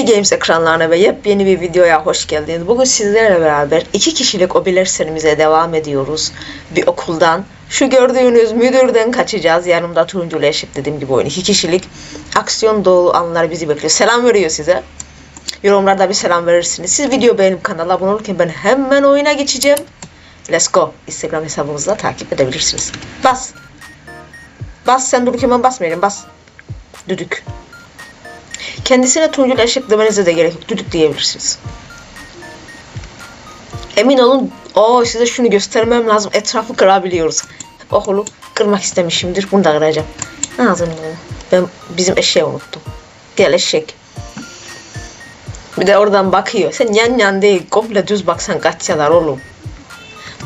Play Games ekranlarına ve yepyeni bir videoya hoş geldiniz. Bugün sizlerle beraber iki kişilik obiler serimize devam ediyoruz. Bir okuldan. Şu gördüğünüz müdürden kaçacağız. Yanımda Turuncu ile eşit dediğim gibi oyun. iki kişilik aksiyon dolu anlar bizi bekliyor. Selam veriyor size. Yorumlarda bir selam verirsiniz. Siz video beğenip kanala abone olurken ben hemen oyuna geçeceğim. Let's go. Instagram hesabımızda takip edebilirsiniz. Bas. Bas sen dururken ben basmayayım. Bas. Düdük. Kendisine Tuncul Eşek demenize de gerek yok. Düdük diyebilirsiniz. Emin olun o size şunu göstermem lazım. Etrafı kırabiliyoruz. Okulu kırmak istemişimdir. Bunu da kıracağım. Ağzını Ben bizim eşeği unuttum. Gel eşek. Bir de oradan bakıyor. Sen yan yan değil. Komple düz baksan kaçsalar oğlum.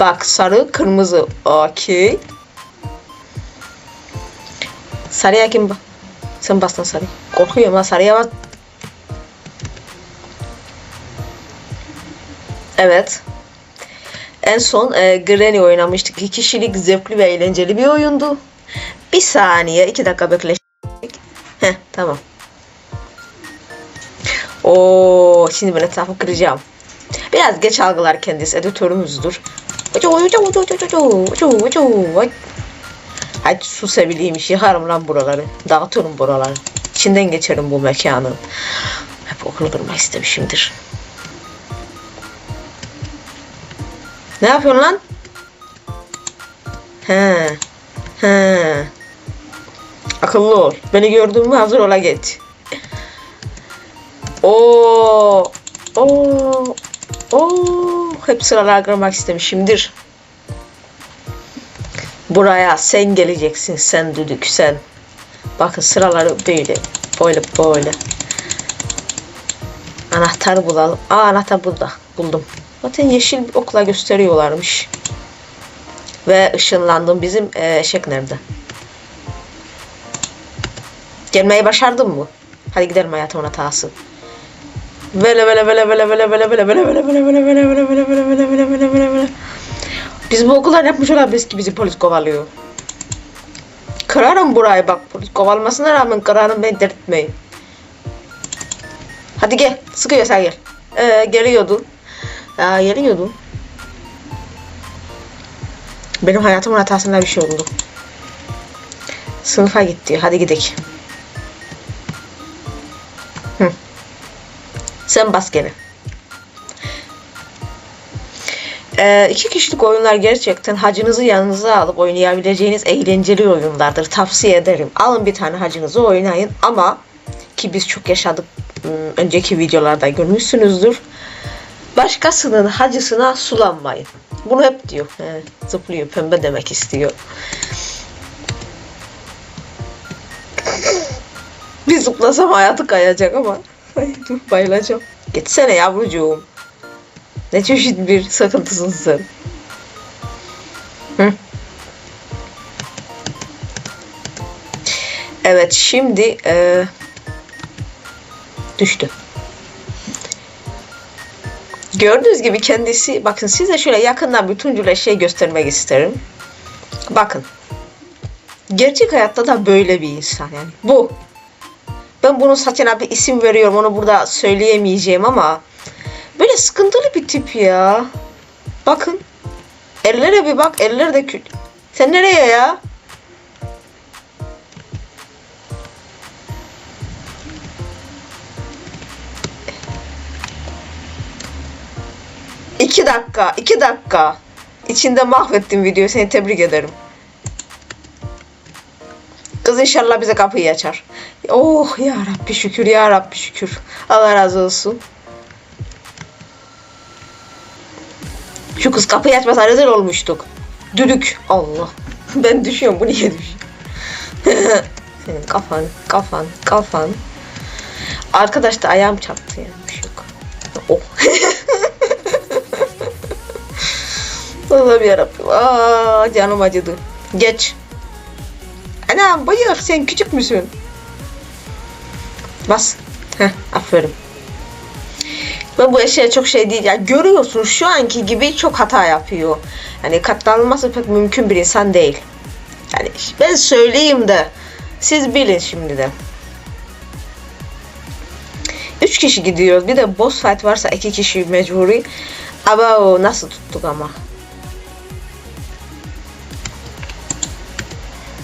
Bak sarı, kırmızı. Okey. Sarıya kim bak? Bastın sarı. Korkuyorum ha sarıya bas. Evet. En son e, Granny oynamıştık. İki kişilik zevkli ve eğlenceli bir oyundu. Bir saniye, iki dakika bekle. Heh, tamam. Oo, şimdi ben etrafı kıracağım. Biraz geç algılar kendisi. Editörümüzdür. Ucu ucu ucu ucu ucu ucu ucu ucu. Hadi su sevileyim yıkarım lan buraları. Dağıtıyorum buraları. İçinden geçerim bu mekanın. Hep okulu kırmak istemişimdir. Ne yapıyorsun lan? He. He. Akıllı ol. Beni gördün mü hazır ola geç. Oo. Oo. Oo. Hep sıralar kırmak istemişimdir. Buraya sen geleceksin sen düdük sen. Bakın sıraları böyle. Böyle böyle. Anahtar bulalım. Aa anahtar burada. Buldum. Zaten yeşil okla gösteriyorlarmış. Ve ışınlandım. Bizim e, eşek nerede? Gelmeyi başardın mı? Hadi gidelim hayatımın hatası. Böyle böyle böyle böyle böyle böyle böyle böyle böyle böyle böyle böyle böyle böyle böyle böyle böyle biz bu okullar yapmış olabiliriz ki bizi polis kovalıyor. Kırarım burayı bak polis kovalmasına rağmen kırarım beni delirtmeyin. Hadi gel sıkıyor sen gel. Ee, geliyordu. Aa, geliyordu. Benim hayatımın hatasında bir şey oldu. Sınıfa gitti. Hadi gidelim. Sen bas gene. Ee, iki kişilik oyunlar gerçekten hacınızı yanınıza alıp oynayabileceğiniz eğlenceli oyunlardır. Tavsiye ederim. Alın bir tane hacınızı oynayın ama ki biz çok yaşadık ım, önceki videolarda görmüşsünüzdür. Başkasının hacısına sulanmayın. Bunu hep diyor. He, zıplıyor pembe demek istiyor. bir zıplasam hayatı kayacak ama. Ay dur bayılacağım. Gitsene yavrucuğum. Ne çeşit bir sakıntısın sen. Hı? Evet şimdi e, düştü. Gördüğünüz gibi kendisi bakın size şöyle yakından tuncuyla şey göstermek isterim. Bakın. Gerçek hayatta da böyle bir insan yani. Bu. Ben bunun saçına bir isim veriyorum onu burada söyleyemeyeceğim ama Böyle sıkıntılı bir tip ya. Bakın. Ellere bir bak. Eller de kül. Sen nereye ya? İki dakika. iki dakika. İçinde mahvettim videoyu. Seni tebrik ederim. Kız inşallah bize kapıyı açar. Oh ya Rabbi şükür ya Rabbi şükür. Allah razı olsun. Şu kız kapıyı açmasa rezil olmuştuk. Düdük. Allah. Ben düşüyorum. Bu niye düşüyor? Kafan, kafan, kafan. Arkadaş da ayağım çarptı yani. Bir şey yok. Oh. Allah'ım yarabbim. Aa, canım acıdı. Geç. Anam bıyık sen küçük müsün? Bas. Heh, aferin. Ve bu eşya çok şey değil. Yani görüyorsun şu anki gibi çok hata yapıyor. Yani katlanılması pek mümkün bir insan değil. Yani ben söyleyeyim de siz bilin şimdi de. 3 kişi gidiyoruz. Bir de boss fight varsa 2 kişi mecburi. Ama o nasıl tuttuk ama.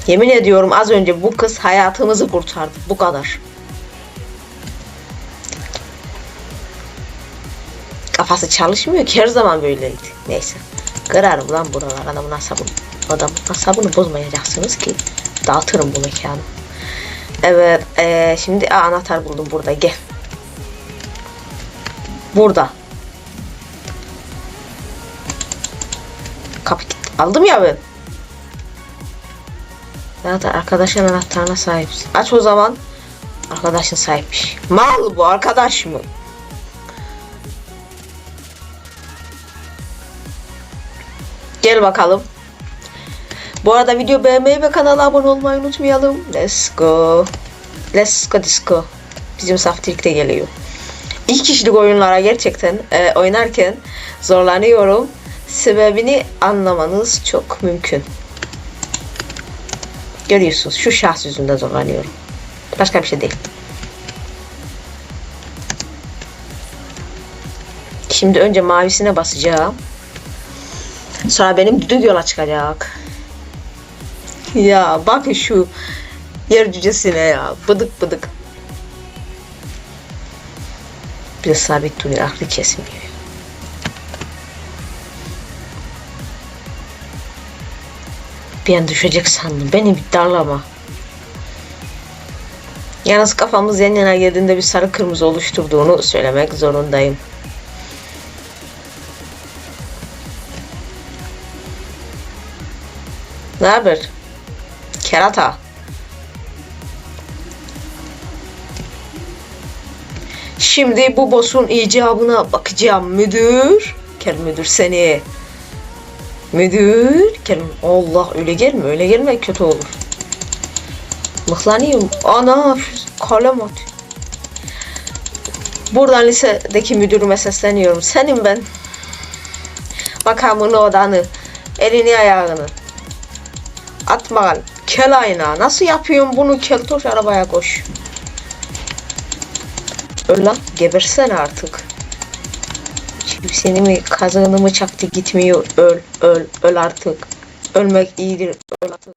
Yemin ediyorum az önce bu kız hayatımızı kurtardı. Bu kadar. Kafası çalışmıyor ki her zaman böyleydi. Neyse. Kırarım lan buralar adamın asabını. Adamın asabını bozmayacaksınız ki. Dağıtırım bu mekanı. Evet. eee, şimdi aa, anahtar buldum burada. Gel. Burada. Kapı. Aldım ya ben. Zaten arkadaşın anahtarına sahipsin. Aç o zaman. Arkadaşın sahipmiş. Mal bu arkadaş mı? Gel bakalım. Bu arada video beğenmeyi ve kanala abone olmayı unutmayalım. Let's go. Let's go disco. Bizim saftirik de geliyor. İki kişilik oyunlara gerçekten e, oynarken zorlanıyorum. Sebebini anlamanız çok mümkün. Görüyorsunuz şu şahs yüzünden zorlanıyorum. Başka bir şey değil. Şimdi önce mavisine basacağım. Sonra benim düdük yola çıkacak. Ya bakın şu yer cücesine ya. Bıdık bıdık. Bir sabit duruyor. Aklı kesmiyor. Bir an düşecek sandım. Beni bir darlama. Yalnız kafamız yan yana geldiğinde bir sarı kırmızı oluşturduğunu söylemek zorundayım. Ne haber? Kerata. Şimdi bu boss'un icabına bakacağım müdür. Kel müdür seni. Müdür. Kel Allah öyle gelme öyle gelme kötü olur. Mıhlanıyorum. Ana kalem at. Buradan lisedeki müdürüme sesleniyorum. Senin ben makamını odanı, elini ayağını. Atma kel ayna. Nasıl yapıyorsun bunu keltoş arabaya koş. Öl lan gebersene artık. Şimdi seni mi kazığını mı çaktı gitmiyor öl öl öl artık. Ölmek iyidir öl artık.